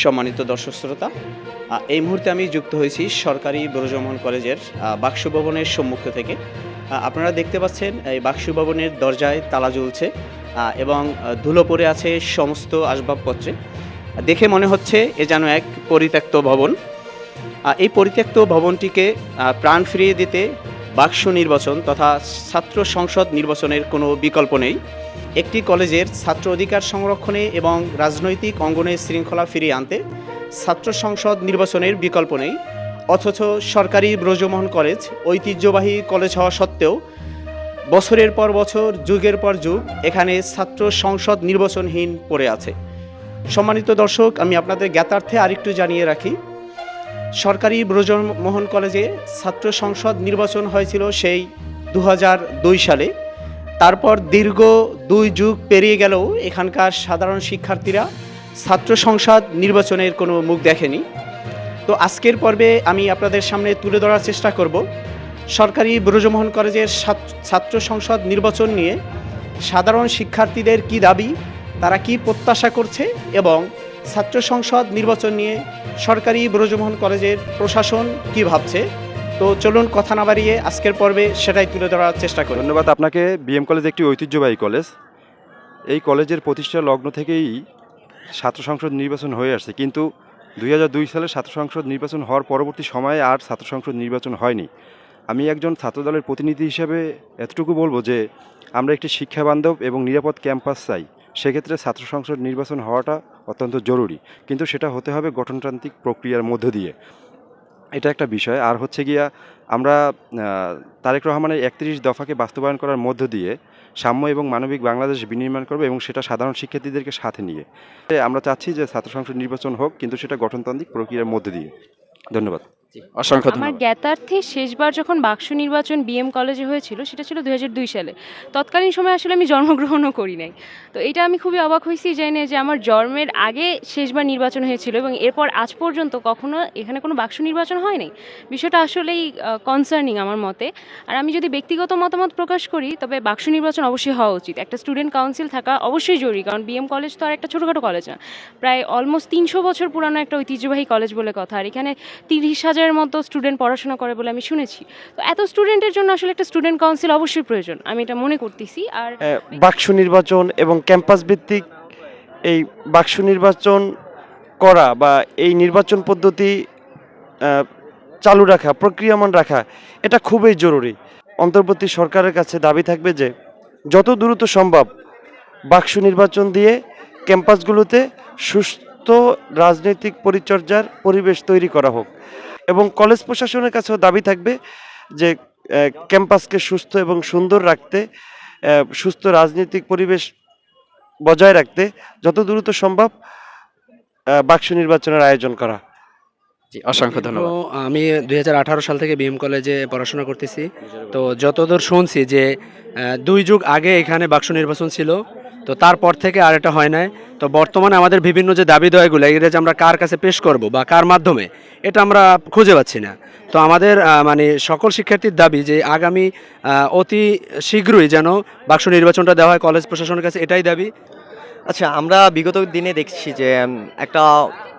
সম্মানিত দর্শক শ্রোতা এই মুহূর্তে আমি যুক্ত হয়েছি সরকারি ব্রজমোহন কলেজের বাক্স ভবনের সম্মুখ থেকে। আপনারা দেখতে পাচ্ছেন এই বাক্স ভবনের দরজায় তালা আহ, এবং ধুলো পড়ে আছে সমস্ত আসবাবপত্রে। দেখে মনে হচ্ছে এ যেন এক পরিত্যক্ত ভবন। এই পরিত্যক্ত ভবনটিকে প্রাণ ফিরিয়ে দিতে বাক্স নির্বাচন তথা ছাত্র সংসদ নির্বাচনের কোনো বিকল্প নেই। একটি কলেজের ছাত্র অধিকার সংরক্ষণে এবং রাজনৈতিক অঙ্গনে শৃঙ্খলা ফিরিয়ে আনতে ছাত্র সংসদ নির্বাচনের বিকল্প নেই। অথচ সরকারি ব্রজমোহন কলেজ ঐতিহ্যবাহী কলেজ হওয়া সত্ত্বেও বছরের পর বছর, যুগের পর যুগ এখানে ছাত্র সংসদ নির্বাচনহীন পড়ে আছে। সম্মানিত দর্শক, আমি আপনাদের জ্ঞাতার্থে আরেকটু জানিয়ে রাখি, সরকারি ব্রজমোহন কলেজে ছাত্র সংসদ নির্বাচন হয়েছিল সেই দু হাজার দুই সালে। তারপর দীর্ঘ দুই যুগ পেরিয়ে গেলেও এখানকার সাধারণ শিক্ষার্থীরা ছাত্র সংসদ নির্বাচনের কোনো মুখ দেখেনি। তো আজকের পর্বে আমি আপনাদের সামনে তুলে ধরার চেষ্টা করব। সরকারি ব্রজমোহন কলেজের ছাত্র- সংসদ নির্বাচন নিয়ে সাধারণ শিক্ষার্থীদের কি দাবি, তারা কি প্রত্যাশা করছে এবং ছাত্র সংসদ নির্বাচন নিয়ে সরকারি ব্রজমোহন কলেজের প্রশাসন কি ভাবছে তো চলুন কথা না বাড়িয়ে আজকের পর্বে সেটাই তুলে ধরার চেষ্টা করি। ধন্যবাদ আপনাকে। বিএম কলেজ একটি ঐতিহ্যবাহী কলেজ এই কলেজের প্রতিষ্ঠা লগ্ন থেকেই ছাত্র সংসদ নির্বাচন হয়ে আসছে। কিন্তু দুই দুই সালে ছাত্র সংসদ নির্বাচন হওয়ার পরবর্তী সময়ে আর ছাত্র সংসদ নির্বাচন হয়নি। আমি একজন ছাত্রদলের প্রতিনিধি হিসেবে এতটুকু বলব যে, আমরা একটি শিক্ষাবান্ধব এবং নিরাপদ ক্যাম্পাস চাই। সেক্ষেত্রে ছাত্র সংসদ নির্বাচন হওয়াটা অত্যন্ত জরুরি। কিন্তু সেটা হতে হবে গঠনতান্ত্রিক প্রক্রিয়ার মধ্য দিয়ে। এটা একটা বিষয়। আর হচ্ছে গিয়া আমরা তারেক রহমানের একত্রিশ দফাকে বাস্তবায়ন করার মধ্য দিয়ে সাম্য এবং মানবিক বাংলাদেশ বিনির্মাণ করবে এবং সেটা সাধারণ শিক্ষার্থীদেরকে সাথে নিয়ে। আমরা চাচ্ছি যে ছাত্র সংসদ নির্বাচন হোক, কিন্তু সেটা গঠনতান্ত্রিক প্রক্রিয়ার মধ্য দিয়ে। ধন্যবাদ। অসংখ্য আমার জ্ঞাতার্থে শেষবার যখন বাক্স নির্বাচন বিএম কলেজে হয়েছিল সেটা ছিল দু হাজার দুই সালে। তৎকালীন সময় আসলে আমি জন্মগ্রহণও করি নাই। তো এটা আমি খুবই অবাক হয়েছি জেনে যে আমার জন্মের আগে শেষবার নির্বাচন হয়েছিল এবং এরপর আজ পর্যন্ত কখনো এখানে কোনো বাক্স নির্বাচন হয় নাই? বিষয়টা আসলেই কনসার্নিং আমার মতে। আর আমি যদি ব্যক্তিগত মতামত প্রকাশ করি তবে বাক্স নির্বাচন অবশ্যই হওয়া উচিত। একটা স্টুডেন্ট কাউন্সিল থাকা অবশ্যই জরুরি কারণ বিএম কলেজ তো আর একটা ছোটোখাটো কলেজ না। প্রায় অলমোস্ট তিনশো বছর পুরানো একটা ঐতিহ্যবাহী কলেজ বলে কথা। আর এখানে তিরিশ হাজারের মতো স্টুডেন্ট পড়াশোনা করে বলে আমি শুনেছি। তো এত স্টুডেন্টের জন্য আসলে একটা স্টুডেন্ট কাউন্সিল অবশ্যই প্রয়োজন, আমি এটা মনে করতেছি। আর বাক্স নির্বাচন এবং ক্যাম্পাস ভিত্তিক এই বাক্স নির্বাচন করা বা এই নির্বাচন পদ্ধতি চালু রাখা, প্রক্রিয়ামান রাখা, এটা খুবই জরুরি। অন্তর্বর্তী সরকারের কাছে দাবি থাকবে যে, যত দ্রুত সম্ভব বাক্স নির্বাচন দিয়ে ক্যাম্পাসগুলোতে সুস্থ রাজনৈতিক পরিচর্যার পরিবেশ তৈরি করা হোক। এবং কলেজ প্রশাসনের কাছেও দাবি থাকবে যে ক্যাম্পাসকে সুস্থ এবং সুন্দর রাখতে আহ, সুস্থ রাজনৈতিক পরিবেশ বজায় রাখতে যত দ্রুত সম্ভব বাক্স নির্বাচনের আয়োজন করা। জি অসংখ্য ধন্যবাদ। আমি দুই হাজার আঠারো সাল থেকে বিএম কলেজে পড়াশোনা করতেছি। তো যতদূর শুনছি যে আহ, দুই যুগ আগে এখানে বাক্স নির্বাচন ছিল তো তারপর থেকে আর এটা হয় নাই। তো বর্তমানে আমাদের বিভিন্ন যে দাবি দয়গুলো এগুলো যে আমরা কার কাছে পেশ করব বা কার মাধ্যমে, এটা আমরা খুঁজে পাচ্ছি না। তো আমাদের মানে সকল শিক্ষার্থীর দাবি যে আগামী অতি শীঘ্রই যেন বাক্স নির্বাচনটা দেওয়া হয় কলেজ প্রশাসনের কাছে, এটাই দাবি। আচ্ছা আমরা বিগত দিনে দেখছি যে একটা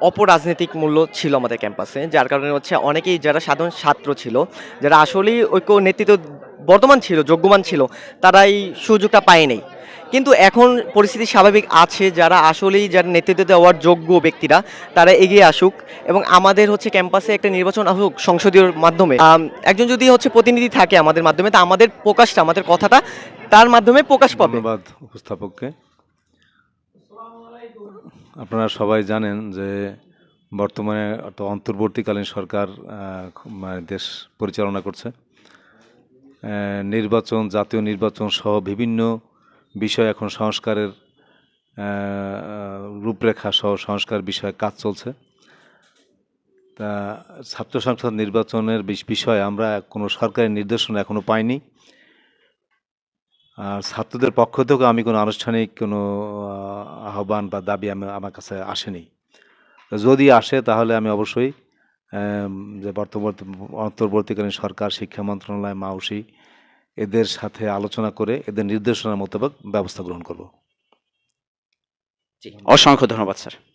অপরাজনৈতিক মূল্য ছিল আমাদের ক্যাম্পাসে, যার কারণে হচ্ছে অনেকেই যারা সাধারণ ছাত্র ছিল, যারা আসলেই ঐক্য নেতৃত্ব বর্তমান ছিল যোগ্যমান ছিল তারা এই সুযোগটা পায়নি। কিন্তু এখন পরিস্থিতি স্বাভাবিক আছে, যারা আসলেই যারা নেতৃত্ব দেওয়ার যোগ্য ব্যক্তিরা, তারা এগিয়ে আসুক এবং আমাদের হচ্ছে ক্যাম্পাসে একটা নির্বাচন আসুক সংসদীয় মাধ্যমে। একজন যদি হচ্ছে প্রতিনিধি থাকে আমাদের মাধ্যমে, তা আমাদের প্রকাশটা, আমাদের কথাটা তার মাধ্যমে প্রকাশ পাবে। ধন্যবাদ উপস্থাপককে। আপনারা সবাই জানেন যে বর্তমানে অর্থাৎ অন্তর্বর্তীকালীন সরকার মানে দেশ পরিচালনা করছে। নির্বাচন, জাতীয় নির্বাচন সহ বিভিন্ন বিষয় এখন সংস্কারের রূপরেখা সহ সংস্কার বিষয়ে কাজ চলছে। তা ছাত্র সংসদ নির্বাচনের বিষ- বিষয়ে আমরা কোনো সরকারি নির্দেশনা এখনও পাইনি। আর ছাত্রদের পক্ষ থেকেও আমি কোনো আনুষ্ঠানিক কোনো আহ্বান বা দাবি আমি আমার কাছে আসেনি। যদি আসে তাহলে আমি অবশ্যই যে বর্তমান অন্তর্বর্তীকালীন সরকার, শিক্ষা মন্ত্রণালয়, মাউসি এদের সাথে আলোচনা করে এদের নির্দেশনা মোতাবেক ব্যবস্থা গ্রহণ করব। অসংখ্য ধন্যবাদ স্যার।